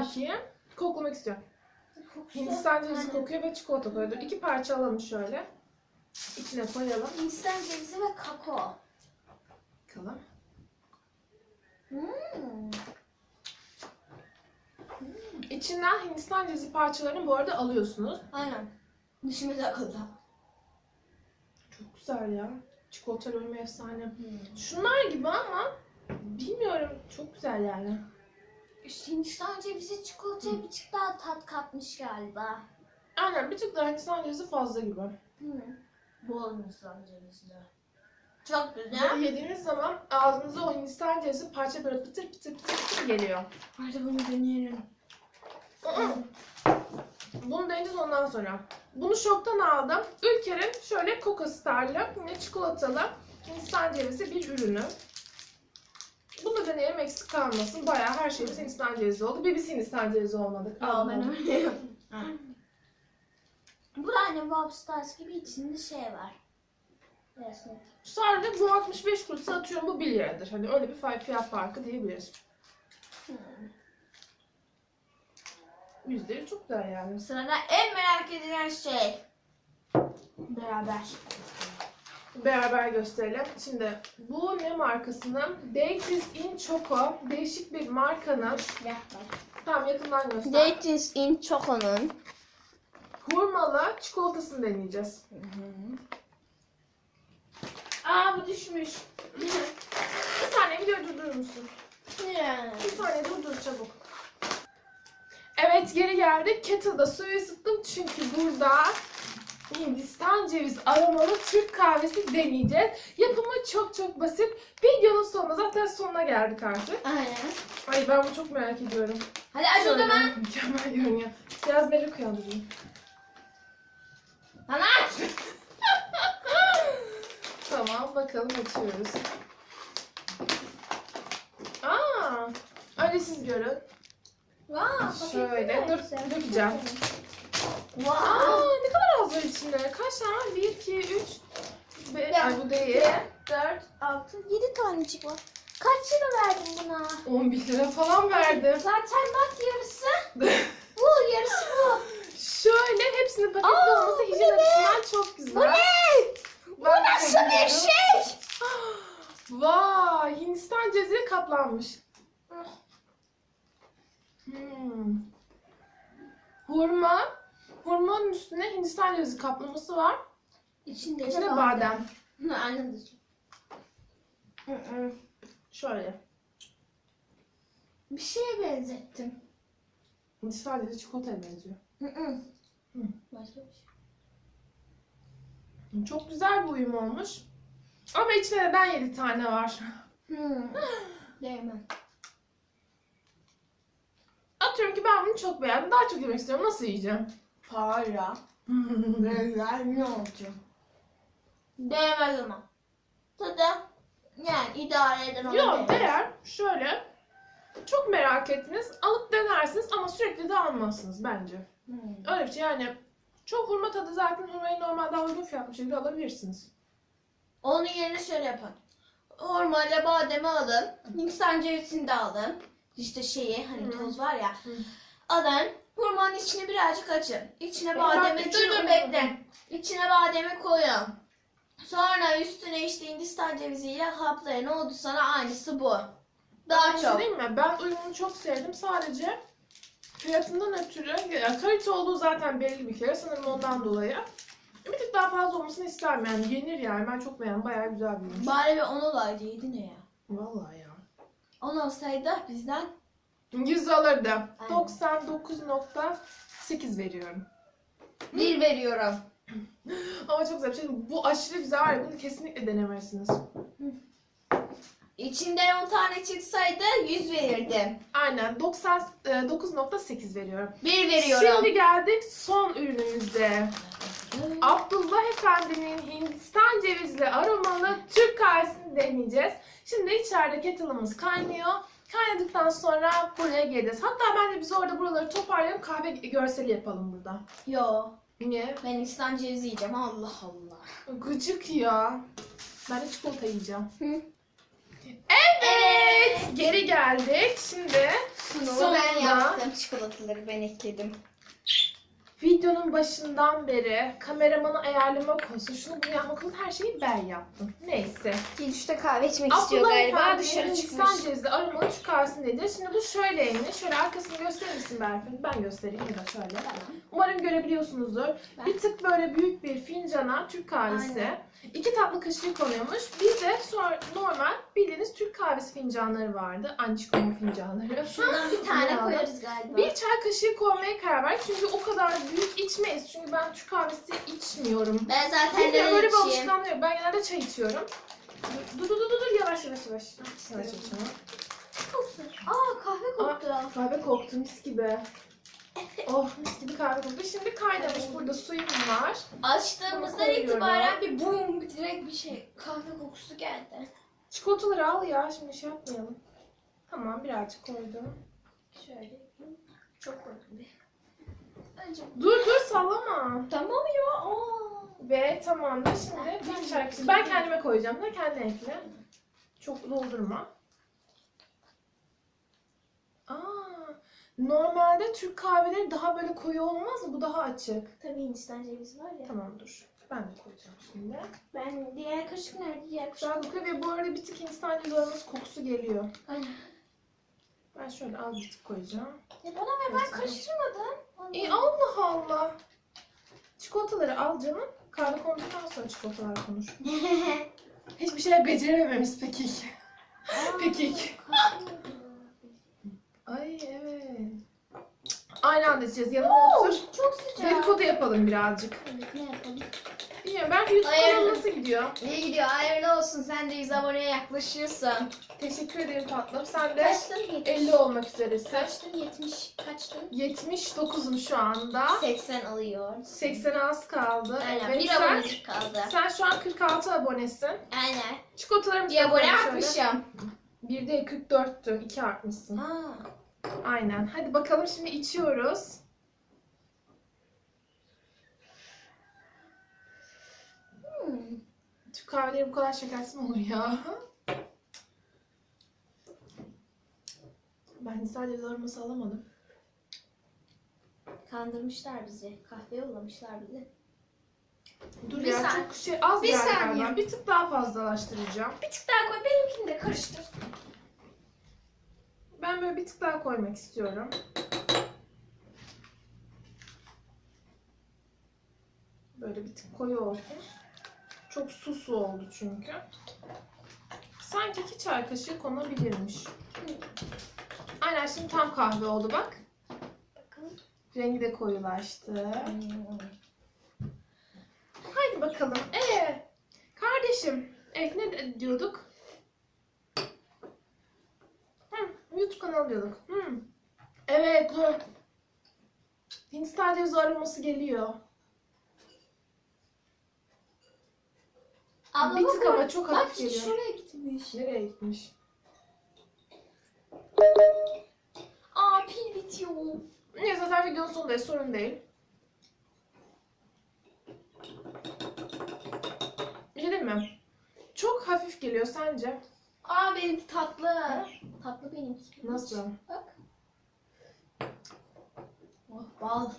Bakayım. Koklamak istiyorum. Hindistan cevizi kokuyor ve çikolata kokuyor. Dur, İki parça alalım şöyle. İçine koyalım. Hindistan cevizi ve kakao. Bakalım. Hmm. İçinden Hindistan cevizi parçalarını bu arada alıyorsunuz. Aynen. Dişime takıldı. Çok güzel ya. Çikolata uyumu efsane. Şunlar gibi ama bilmiyorum. Çok güzel yani. Hindistan cevizi çikolataya bir tık daha tat katmış galiba. Aynen bir tık daha Hindistan cevizi fazla gibi. Hmm. Bol Hindistan cevizi. Çok Böyle güzel. yediğiniz zaman ağzınıza o Hindistan cevizi parça böyle pıtır pıtır pıtır pıtır geliyor. Hadi bunu deneyelim. Bunu deneyeceğiz ondan sonra. Bunu şoktan aldım. Ülker'in şöyle Coca Star'lı yine çikolatalı Hindistan cevizi bir ürünü. Bunu da deneyelim eksik kalmasın. Bayağı her şeyimiz Hindistan cevizi oldu. Bir biz Hindistan cevizi olmadık. Aa, ben öyleyim. Bu da aynı Bob Stars gibi içinde şey var. Resmi. Sadece bu 65 kuruşa atıyorum bu 1 liradır. Hani öyle bir fi- fiyat farkı diyebiliriz. Hmm. Yüzleri çok güzel yani. Sırada en merak edilen şey. Beraber. Beraber gösterelim. Şimdi bu ne markasının? Dates in Choco. Değişik bir markanın. Bak. Tamam yakından göster. Dates in Choco'nun. Hurmalı çikolatasını deneyeceğiz. Aa bu düşmüş. bir saniye videoyu durdurur musun? Bir saniye durdur çabuk. Evet geri geldik. Kettle'da suyu ısıttım çünkü burada Hindistan ceviz aromalı Türk kahvesi deneyeceğiz. Yapımı çok çok basit. Videonun sonuna zaten sonuna geldik artık. Aynen. Ay ben bunu çok merak ediyorum. Hadi aç o zaman. Mükemmel görünüyor. Biraz merak uyandırayım. Lan aç. Tamam bakalım açıyoruz. Aa, öyle siz görün. Wow, Şöyle, dur, dökeceğim. Wow. Aa, ne kadar az var içinde. Kaç tane var? 1, 2, 3. Be- Ya. Ay bu değil. 4, 6, 7 tanecik var. Kaç lira verdin buna? 11 lira falan verdim. Zaten bak yarısı. bu yarısı bu. Şöyle hepsinin paketli Aa, olması bu hijyen ne be? açısından çok güzel. Bu ne? Bu nasıl bir şey? Vay, Hindistan cevizi kaplanmış. Hmm. Hurma. Hurmanın üstüne Hindistan cevizi kaplaması var. İçinde, İçine badem. Hı, Anladım. Şöyle. Bir şeye benzettim. Hindistan cevizi çikolataya benziyor. Hı. Başka bir şey. Çok güzel bir uyum olmuş. Ama içinde neden 7 tane var? Değmem. Atıyorum ki ben bunu çok beğendim. Daha çok yemek istiyorum. Nasıl yiyeceğim? Para. Benzer ne olacak? Değmez ama. Tadı yani idare eder onu Yok değer. Şöyle. Çok merak ettiniz. Alıp denersiniz ama sürekli de almazsınız bence. Hı. Öyle bir şey yani. Çok hurma tadı zaten hurmayı normalde uygun fiyatlı şekilde alabilirsiniz. Onun yerine şöyle yapın. Hurmayla bademi alın. Hindistan cevizini de alın. İşte şeyi hani Hı. toz var ya. Hı. Alın. Hurmanın içini birazcık açın. İçine E, bademi dur dur bekle. İçine bademi koyun. Sonra üstüne işte Hindistan ceviziyle kaplayın. Ne oldu sana? Aynısı bu. Daha şey çok. Değil mi? Ben uyumunu çok sevdim. Sadece fiyatından ötürü, ya kalite olduğu zaten belli bir kere. Sanırım ondan dolayı. Bir tık daha fazla olmasını isterim yani. Yenir yani. Ben çok beğendim. Bayağı güzel bir ürün. Bari bir 10 olaydı. Yedi ne ya? Vallahi ya. 10 olsaydı bizden 100 alırdı. Aynen. 99.8 veriyorum. 1 veriyorum. Ama çok güzel bir şey. Bu aşırı güzel var ya. Bunu kesinlikle denemelisiniz. İçinden 10 tane çıksaydı 100 verirdim. Aynen. 99.8 veriyorum. 1 veriyorum. Şimdi geldik son ürünümüze. Abdullah Efendi'nin Hindistan cevizli aromalı Türk kahvesini deneyeceğiz. Şimdi içeride kettle'ımız kaynıyor. Kaynadıktan sonra buraya geleceğiz. Hatta bence biz orada buraları toparlayalım kahve görseli yapalım burada. Yo. Niye? Ben İslam cevizi yiyeceğim. Allah Allah. Gıcık ya. Ben de çikolata yiyeceğim. Hı. Evet. Geri geldik. Şimdi Sunumu ben yaptım. Çikolataları ben ekledim. Videonun başından beri kameramanı ayarlama konusu, şunu bunu yapma konusu her şeyi ben yaptım. Neyse. Gülüşte kahve içmek istiyor Abdullah galiba. Efendi Dışarı Hindistan çıkmış. cevizli aromalı Türk kahvesi nedir? Şimdi bu şöyleymiş. Şöyle arkasını gösterir misin Berfin? Ben göstereyim ya da şöyle. Umarım görebiliyorsunuzdur. Ben- Bir tık böyle büyük bir fincana Türk kahvesi. Aynen. iki tatlı kaşığı konuyormuş. Bizde normal bildiğiniz Türk kahvesi fincanları vardı. Ançikomo fincanları. Şundan bir tane koyarız galiba. Bir çay kaşığı koymaya karar verdik. Çünkü o kadar büyük içmeyiz. Çünkü ben Türk kahvesi içmiyorum. Ben zaten Bilmiyorum de böyle bir içeyim. alışkanlığı yok. Ben genelde çay içiyorum. Dur dur dur dur yavaş yavaş yavaş. Yavaş yavaş. Aa kahve koktu. Kahve koktu mis gibi. Oh mis gibi kahve koktu. Şimdi kaynamış burada suyum var. Açtığımızdan koyuyorum. itibaren bir bum direkt bir şey kahve kokusu geldi. Çikolataları al ya şimdi şey yapmayalım. Tamam birazcık koydum. Şöyle. Çok koydum bir. Dur dur sallama. Tamam ya. Aa. Ve tamamdır şimdi bir kaşığı. Ben kendime koyacağım da kendine ekle. Çok doldurma. Aa, normalde Türk kahveleri daha böyle koyu olmaz mı? Bu daha açık. Tabii Hindistan cevizi var ya. Tamam dur. Ben de koyacağım şimdi. Ben diğer kaşık nerede? Diğer kaşık. Kokuyor ve bu arada bir tık Hindistan cevizi kokusu geliyor. Aynen. Ben şöyle az bir tık koyacağım. Ya bana ver ben karıştırmadım. E Allah Allah. Çikolataları al canım. Kahve konduktan sonra çikolatalar konur. Hiçbir şey becerememiş peki. Peki. Ay evet. Aynı anda içeceğiz. Yanıma otur. Çok sıcak. Dedikodu yapalım birazcık. Evet? Bilmiyorum ben YouTube Hayır. kanalı nasıl gidiyor? İyi gidiyor. Hayırlı olsun. Sen de 100 aboneye yaklaşıyorsun. Teşekkür ederim tatlım. Sen de Kaçtın? 70. 50 olmak üzeresin. Kaçtın? 70. Kaçtın? 79'um şu anda. 80 alıyor. 80'e az kaldı. Aynen. Evet, bir sen, abonelik kaldı. sen şu an 46 abonesin. Aynen. Çikolatalarımızı Bir da abone koyalım şöyle. artmışım. Bir de 44'tü. 2 artmışsın. Aa. Aynen. Hadi bakalım şimdi içiyoruz. Hmm. Türk kahveleri bu kadar şekersiz mi olur ya? Ben sadece aroması alamadım. Kandırmışlar bizi. Kahve yollamışlar bizi. Dur Bir ya saniye. çok şey az Bir geldi saniye. galiba. Bir tık daha fazlalaştıracağım. Bir tık daha koy. Benimkini de karıştır. Ben böyle bir tık daha koymak istiyorum. Böyle bir tık koyu olsun. Çok su su oldu çünkü. Sanki iki çay kaşığı konabilirmiş. Aynen şimdi tam kahve oldu bak. Bakalım. Rengi de koyulaştı. Hmm. Haydi bakalım. Ee, kardeşim. Evet ne diyorduk? Hı, YouTube kanalı diyorduk. Hı. Evet dur. Hindistan cevizi aroması geliyor. Abla bir bak tık ama çok Bak hafif geliyor. şuraya gitmiş. Nereye gitmiş? Aa pil bitiyor. Neyse zaten videonun sonundayız sorun değil. Bir şey mi? Çok hafif geliyor sence? Aa benimki tatlı. Tatlı benimki. Nasıl? Bak. Oh bal.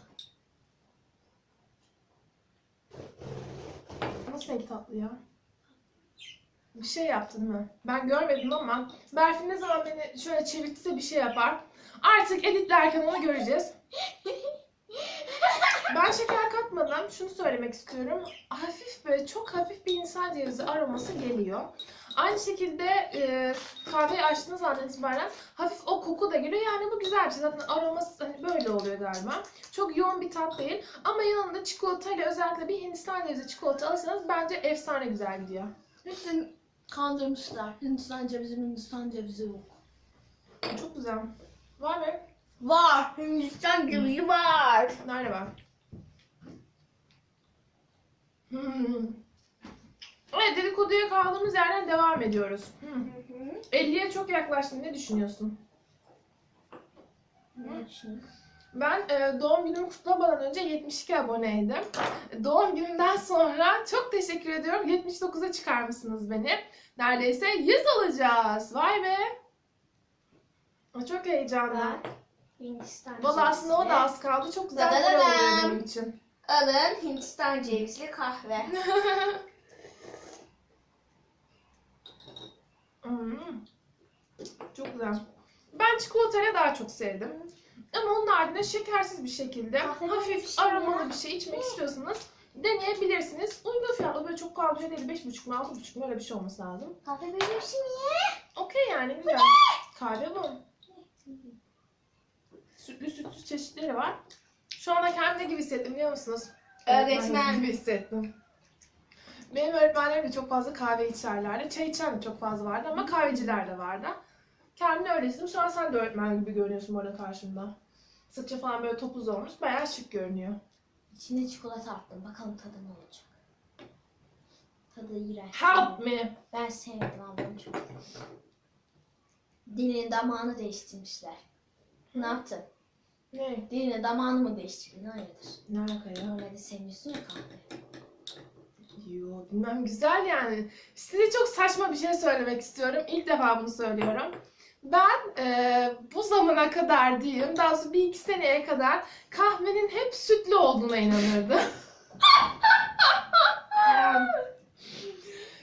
Nasıl seninki tatlı ya? Bir şey yaptın mı? Ben görmedim ama Berfin ne zaman beni şöyle çevirtse bir şey yapar. Artık editlerken onu göreceğiz. Ben şeker katmadım. Şunu söylemek istiyorum. Hafif böyle çok hafif bir insan cevizi aroması geliyor. Aynı şekilde e, kahveyi açtığınız andan itibaren hafif o koku da geliyor. Yani bu güzel bir şey. Zaten aroması hani böyle oluyor galiba. Çok yoğun bir tat değil. Ama yanında çikolatayla özellikle bir Hindistan cevizi çikolata alırsanız bence efsane güzel gidiyor. Bütün kandırmışlar. Hindistan cevizi, Hindistan cevizi yok. Çok güzel. Var mı? Var. Hindistan cevizi var. Nerede var? Hmm. Evet dedikoduya kaldığımız yerden devam ediyoruz. Hmm. 50'ye çok yaklaştın. Ne düşünüyorsun? Ne düşünüyorsun? Ben e, doğum günümü kutlamadan önce 72 aboneydim. Doğum günümden sonra çok teşekkür ediyorum. 79'a çıkarmışsınız beni. Neredeyse 100 olacağız. Vay be. Çok heyecanlı. Bak. Hindistan Valla aslında o da az kaldı. Çok güzel bir oluyor benim için. Alın Hindistan cevizli kahve. Hmm. Çok güzel. Ben çikolatayı daha çok sevdim. Ama onun haricinde şekersiz bir şekilde Kahve hafif şey aromalı ya. bir şey içmek istiyorsanız deneyebilirsiniz. Uygun fiyatlı böyle çok pahalı bir şey değil. 5,5 mu 6,5 mu öyle bir şey olması lazım. Kahve böyle bir şey mi? Okey yani güzel. Kahve bu. Sütlü sütsüz çeşitleri var. Şu anda kendime gibi hissettim biliyor musunuz? Öğretmen. gibi hissettim. Benim öğretmenlerim de çok fazla kahve içerlerdi. Çay içen de çok fazla vardı ama kahveciler de vardı. Kendini öyle hissettim. Şu an sen de öğretmen gibi görünüyorsun burada karşımda. Sıkça falan böyle topuz olmuş. Bayağı şık görünüyor. İçine çikolata attım. Bakalım tadı ne olacak. Tadı iğrenç. Help me! Ben sevmedim ablam çok. Dilini damağını değiştirmişler. Ne yaptın? Ne? Dilini damağını mı değiştirdin? Hayırdır? Ne alaka ya? Normalde sevmiyorsun ya kahve. Yo bilmem güzel yani. Size çok saçma bir şey söylemek istiyorum. İlk defa bunu söylüyorum. Ben e, bu zamana kadar diyeyim, daha sonra bir iki seneye kadar kahvenin hep sütlü olduğuna inanırdım.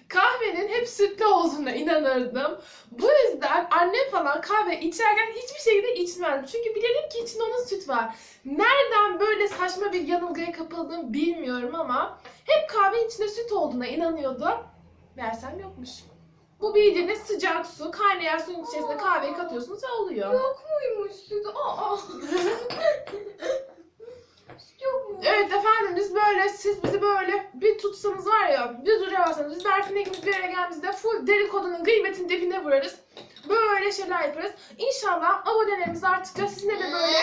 kahvenin hep sütlü olduğuna inanırdım. Bu yüzden annem falan kahve içerken hiçbir şekilde içmezdim. Çünkü bilirim ki içinde onun süt var. Nereden böyle saçma bir yanılgıya kapıldığımı bilmiyorum ama hep kahve içinde süt olduğuna inanıyordum. Meğersem yokmuş. Bu bildiğiniz sıcak su, kaynayan suyun içerisine kahveyi katıyorsunuz ve oluyor. Yok muymuş süt? Aa. süt yok mu? Evet efendim biz böyle siz bizi böyle bir tutsanız var ya bir duramazsanız biz Berfin'le ikimiz bir araya geldiğimizde full dedikodunun gıybetin dibine vurarız. Böyle şeyler yaparız. İnşallah abonelerimiz arttıkça sizinle de böyle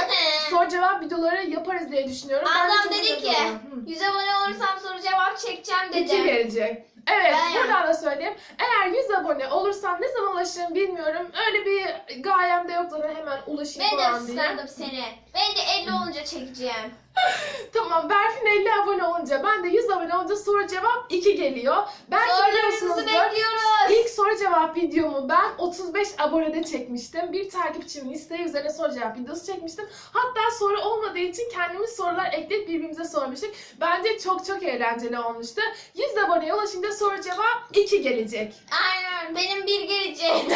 soru cevap videoları yaparız diye düşünüyorum. Adam Bence çok dedi ki. Hı. 100 abone olursam soru cevap çekeceğim İki dedi. gelecek. Evet, Ben- buradan da söyleyeyim. Eğer 100 abone olursam ne zaman ulaşırım bilmiyorum. Öyle bir gayem de yok zaten hemen ulaşayım Ben de falan diye. ıslandım seni. Ben de 50 olunca çekeceğim. Tamam, Berfin 50 abone olunca, ben de 100 abone olunca soru cevap 2 geliyor. Belki Sorularınızı biliyorsunuzdur. bekliyoruz. İlk soru cevap videomu ben 35 abonede çekmiştim. Bir takipçimin isteği üzerine soru cevap videosu çekmiştim. Hatta soru olmadığı için kendimiz sorular ekleyip birbirimize sormuştuk. Bence çok çok eğlenceli olmuştu. 100 aboneye ulaşınca soru cevap 2 gelecek. Aynen benim bir gelecek.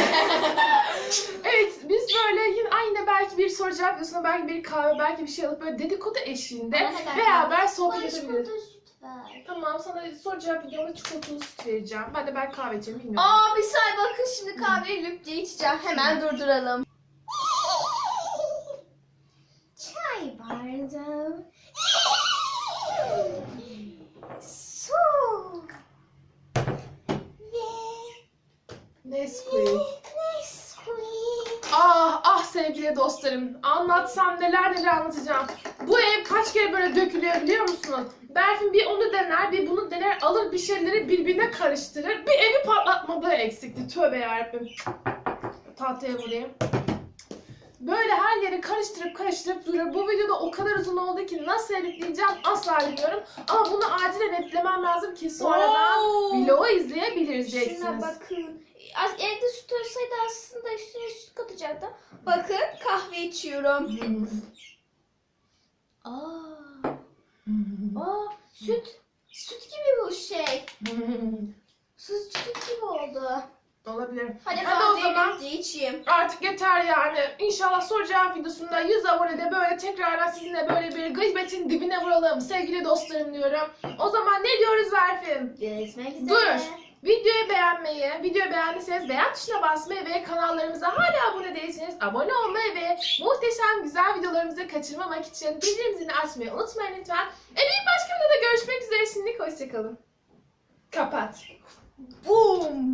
Evet biz böyle yine aynı belki bir soru cevap videosuna belki bir kahve belki bir şey alıp böyle dedikodu eşliğinde Bana beraber sohbet edebiliriz. Tamam sana soru cevap videomda çikolatalı süt vereceğim. Ben de belki kahve içeceğim bilmiyorum. Aa bir say bakın şimdi kahveyi lüp diye içeceğim. Hemen durduralım. Çay bardağı. Su. Ve Nesquik. Nesquik. Ah ah sevgili dostlarım. Anlatsam neler neler anlatacağım. Bu ev kaç kere böyle dökülüyor biliyor musunuz? Berfin bir onu dener bir bunu dener alır bir şeyleri birbirine karıştırır. Bir evi patlatmadığı eksikti. Tövbe yarabbim. Tahtaya vurayım. Böyle her yeri karıştırıp karıştırıp duruyor. Bu videoda o kadar uzun oldu ki nasıl editleyeceğim asla bilmiyorum. Ama bunu acilen etlemem lazım ki sonradan Oo. vlogu Şuna izleyebileceksiniz. bakın. Az, evde süt olsaydı aslında üstüne süt katacaktım. Bakın kahve içiyorum. Aa, aa süt. Süt gibi bu şey. Süt, süt gibi oldu. Olabilir. Hadi, Hadi o zaman. diye içeyim. Artık yeter yani. İnşallah soru cevap videosunda 100 abonede böyle tekrardan sizinle böyle bir gıybetin dibine vuralım sevgili dostlarım diyorum. O zaman ne diyoruz Berfin? Görüşmek üzere. Dur. Videoyu beğenmeyi, videoyu beğendiyseniz beğen tuşuna basmayı ve kanallarımıza hala abone değilseniz abone olmayı ve muhteşem güzel videolarımızı kaçırmamak için bildirim zilini açmayı unutmayın lütfen. E bir başka videoda görüşmek üzere şimdilik hoşçakalın. Kapat. Boom.